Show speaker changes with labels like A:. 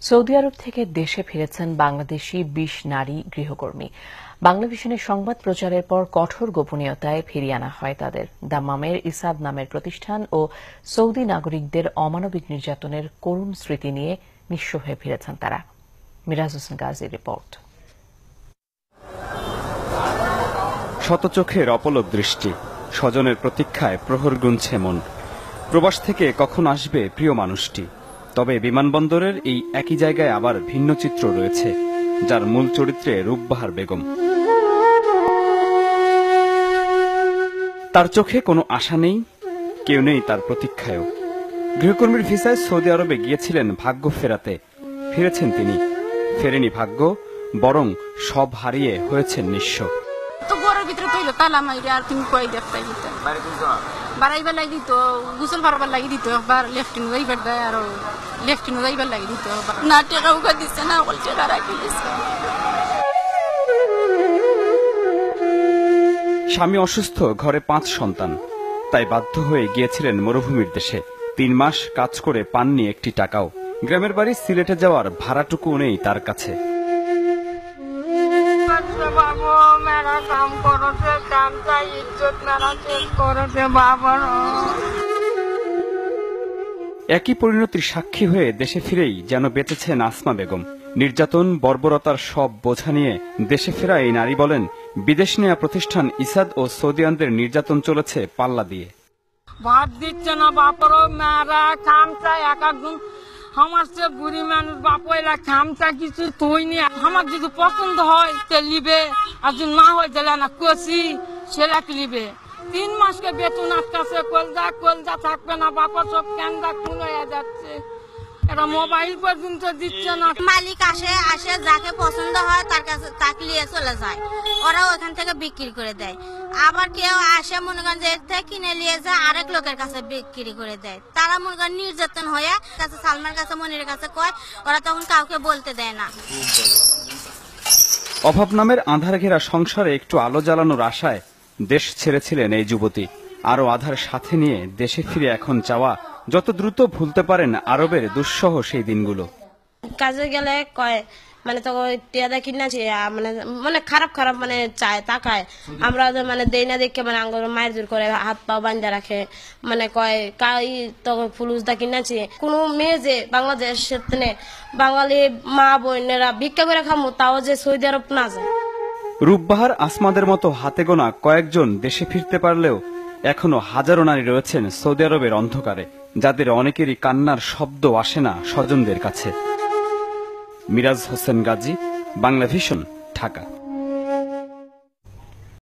A: Saudi আরব থেকে দেশে ফিরেছেন বাংলাদেশি বিশ নারী গৃহকর্মী। বাংলাভিশনের সংবাদ প্রচারের পর কঠোর গোপনীয়তায় ফিরিয়ে আনা হয় তাদের। দাম্মামের ইসাদ নামের প্রতিষ্ঠান ও সৌদি নাগরিকদের অমানবিক নির্যাতনের করুণ স্মৃতি নিয়ে নিঃস্ব হয়ে ফিরেছেন তারা। মিরাজ হোসেন গাজীর রিপোর্ট।
B: শতচোখের অপলক দৃষ্টি, স্বজনের প্রতীক্ষায় প্রহর গুনছে মন। প্রবাস থেকে কখন আসবে প্রিয় মানুষটি? তবে বিমানবন্দরের এই একই জায়গায় আবার ভিন্ন চিত্র রয়েছে, যার মূল চরিত্রে রূপবাহার বেগম। তার চোখে কোনো আশা নেই, কেউ নেই তার প্রতীক্ষায়ও। গৃহকর্মীর ভিসায় সৌদি আরবে গিয়েছিলেন ভাগ্য ফেরাতে। ফিরেছেন তিনি। ফেরেনি ভাগ্য, বরং সব হারিয়ে হয়েছেন নিঃস্ব।
C: বাড়াইবার লাগি দিত গুসল ফারবার লাগি দিত একবার লেফটিন যাইবার দেয় আর লেফটিন যাইবার লাগি দিত না টেকা উকা দিচ্ছে না অকল টেকা রাখি দিচ্ছে
B: স্বামী অসুস্থ ঘরে পাঁচ সন্তান। তাই বাধ্য হয়ে গিয়েছিলেন মরুভূমির দেশে। তিন মাস কাজ করে পাননি একটি টাকাও। গ্রামের বাড়ি সিলেটে যাওয়ার ভাড়াটুকু নেই তার কাছে। একই পরিণতির সাক্ষী হয়ে দেশে ফিরেই যেন বেঁচেছেন আসমা বেগম। নির্যাতন, বর্বরতার সব বোঝা নিয়ে দেশে ফেরা এই নারী বলেন, বিদেশ নেয়া প্রতিষ্ঠান ইসাদ ও সৌদিয়ানদের নির্যাতন চলেছে পাল্লা দিয়ে।
C: ভাত দিচ্ছে না বাপরও, মেয়েরা খামচা এক আমার সে বুড়ি মানুষ বাপরা খামচা কিছু থইনি আমার যদি পছন্দ হয় তে লিবে, আর যদি না হয় তাহলে না কষি সেলাকে লিবে। তিন মাসকে বেতন আটকাছে, কলজা কলজা থাকবে না, বাপা সব কেন্দা খুন যাচ্ছে। এরা মোবাইল পর্যন্ত দিচ্ছে না।
D: মালিক আসে আসে যাকে পছন্দ হয় তার কাছে তাকে নিয়ে চলে যায়। ওরা ওখান থেকে বিক্রি করে দেয়। আবার কেউ আসে মনে করেন যে থেকে কিনে নিয়ে যায় আরেক লোকের কাছে বিক্রি করে দেয়। তারা মনে করেন নির্যাতন হয়ে কাছে সালমার কাছে মনির কাছে কয় ওরা তখন কাউকে বলতে দেয় না।
B: অভাব নামের আধার ঘেরা সংসারে একটু আলো জ্বালানোর আশায় দেশ ছেড়েছিলেন এই যুবতী। আরও আধার সাথে নিয়ে দেশে ফিরে এখন চাওয়া যত দ্রুত ভুলতে পারেন আরবের দুঃসহ সেই দিনগুলো।
E: কাজে গেলে কয় মানে তো টিয়াদা কিনাছি মানে মানে খারাপ খারাপ মানে চায় তাকায় আমরা মানে দেই না দেখে মানে আঙ্গুর মায়ের জোর করে হাত পা বান্ধা রাখে। মানে কয় কাই তো ফুলুসদা কিনাছি কোনো মেয়ে যে বাংলাদেশ বাঙালি মা বোনেরা ভিক্ষা করে খামু তাও যে সৌদি আরব না যায়।
B: রূপবাহার আসমাদের মতো হাতে গোনা কয়েকজন দেশে ফিরতে পারলেও এখনও হাজারো নারী রয়েছেন সৌদি আরবের অন্ধকারে। যাদের অনেকেরই কান্নার শব্দ আসে না স্বজনদের কাছে। মিরাজ হোসেন গাজী বাংলাভিশন ঢাকা।